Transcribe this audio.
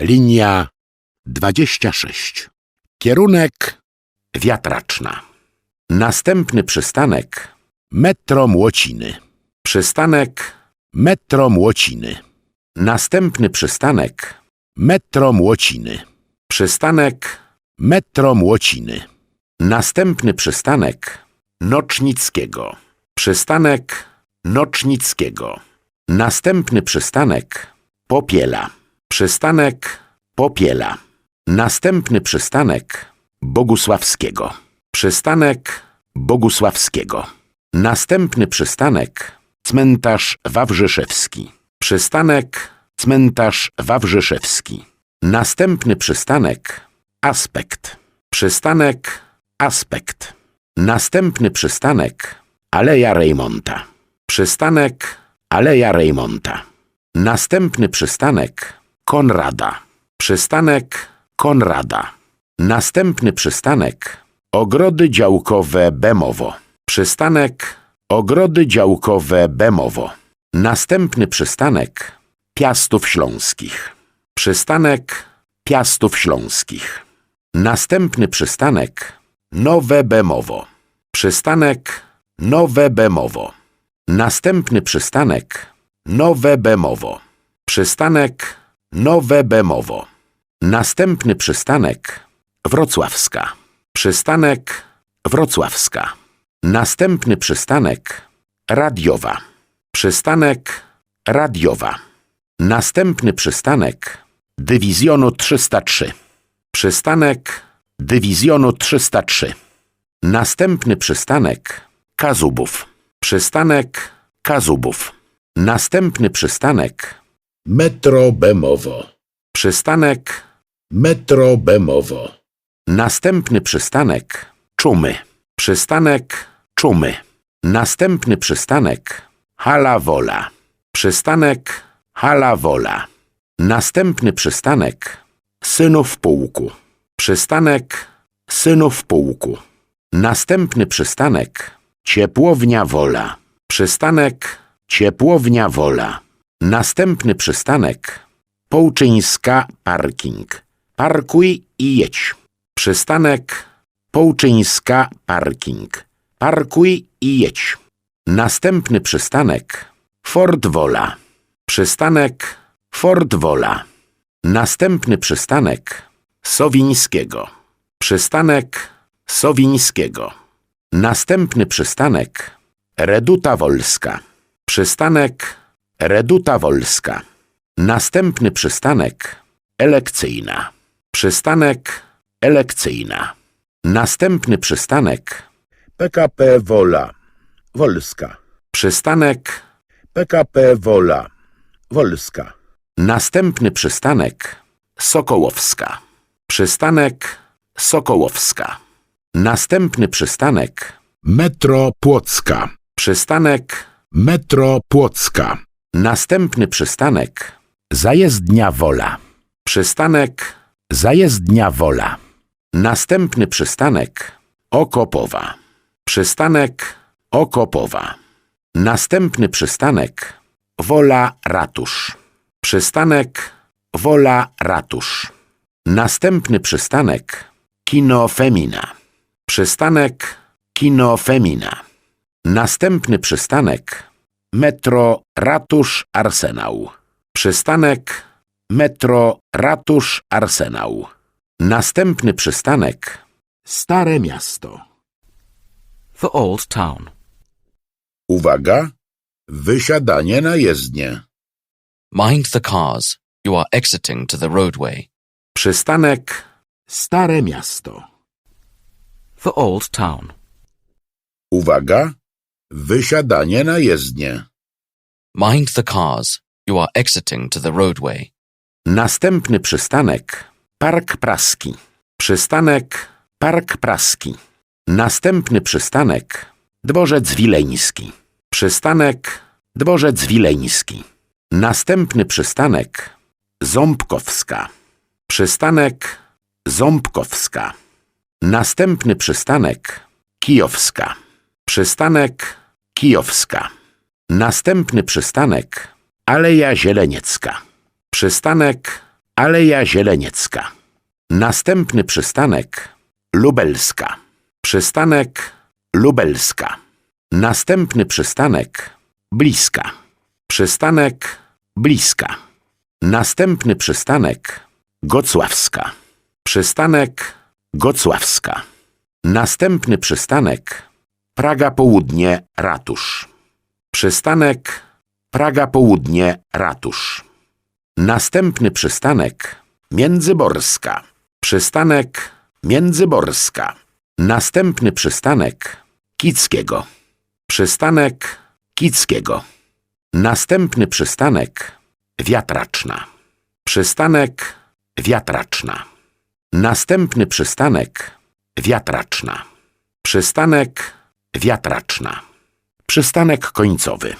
Linia 26. Kierunek Wiatraczna. Następny przystanek Metro Młociny. Przystanek Metro Młociny. Następny przystanek Metro Młociny. Przystanek Metro Młociny. Następny przystanek Nocznickiego. Przystanek Nocznickiego. Następny przystanek Popiela. Przystanek Popiela. Następny przystanek Bogusławskiego. Przystanek Bogusławskiego. Następny przystanek Cmentarz Wawrzyszewski. Przystanek Cmentarz Wawrzyszewski. Następny przystanek Aspekt. Przystanek Aspekt. Następny przystanek Aleja Rejmonta. Przystanek Aleja Rejmonta. Następny przystanek Konrada. Przystanek Konrada. Następny przystanek Ogrody działkowe Bemowo. Przystanek Ogrody działkowe Bemowo. Następny przystanek Piastów Śląskich. Przystanek Piastów Śląskich. Następny przystanek Nowe Bemowo. Przystanek Nowe Bemowo. Następny przystanek Nowe Bemowo. Przystanek Nowe Bemowo. Następny przystanek Wrocławska. Przystanek Wrocławska. Następny przystanek Radiowa. Przystanek Radiowa. Następny przystanek Dywizjonu 303. Przystanek Dywizjonu 303. Następny przystanek Kazubów. Przystanek Kazubów. Następny przystanek Metro Bemowo. Przystanek Metro Bemowo. Następny przystanek Czumy. Przystanek Czumy. Następny przystanek Hala Wola. Przystanek Hala Wola. Następny przystanek Synów Pułku. Przystanek Synów Pułku. Następny przystanek Ciepłownia Wola. Przystanek Ciepłownia Wola. Następny przystanek Połczyńska Parking. Parkuj i jedź. Przystanek Połczyńska Parking. Parkuj i jedź. Następny przystanek Fort Wola. Przystanek Fort Wola. Następny przystanek Sowińskiego. Przystanek Sowińskiego. Następny przystanek Reduta Wolska. Przystanek Reduta Wolska. Następny przystanek Elekcyjna. Przystanek Elekcyjna. Następny przystanek PKP Wola. Wolska. Przystanek PKP Wola. Wolska. Następny przystanek Sokołowska. Przystanek Sokołowska. Następny przystanek Metro Płocka. Przystanek Metro Płocka. Następny przystanek Zajezdnia Wola. Przystanek Zajezdnia Wola. Następny przystanek Okopowa. Przystanek Okopowa. Następny przystanek Wola Ratusz. Przystanek Wola Ratusz. Następny przystanek Kino Femina. Przystanek Kino Femina. Następny przystanek Metro Ratusz Arsenał. Przystanek Metro Ratusz Arsenał. Następny przystanek Stare Miasto. The Old Town. Uwaga! Wysiadanie na jezdnię. Mind the cars. You are exiting to the roadway. Przystanek Stare Miasto. The Old Town. Uwaga! Wysiadanie na jezdnię. Mind the cars. You are exiting to the roadway. Następny przystanek Park Praski. Przystanek Park Praski. Następny przystanek Dworzec Wileński. Przystanek Dworzec Wileński. Następny przystanek Ząbkowska. Przystanek Ząbkowska. Następny przystanek Kijowska. Przystanek Kijowska. Następny przystanek Aleja Zieleniecka. Przystanek Aleja Zieleniecka. Następny przystanek Lubelska. Przystanek Lubelska. Następny przystanek Bliska. Przystanek Bliska. Następny przystanek Gocławska. Przystanek Gocławska. Następny przystanek Praga Południe Ratusz. Przystanek Praga Południe Ratusz. Następny przystanek Międzyborska. Przystanek Międzyborska. Następny przystanek Kickiego. Przystanek Kickiego. Następny przystanek Wiatraczna. Przystanek Wiatraczna. Następny przystanek Wiatraczna. Przystanek Wiatraczna. Przystanek końcowy.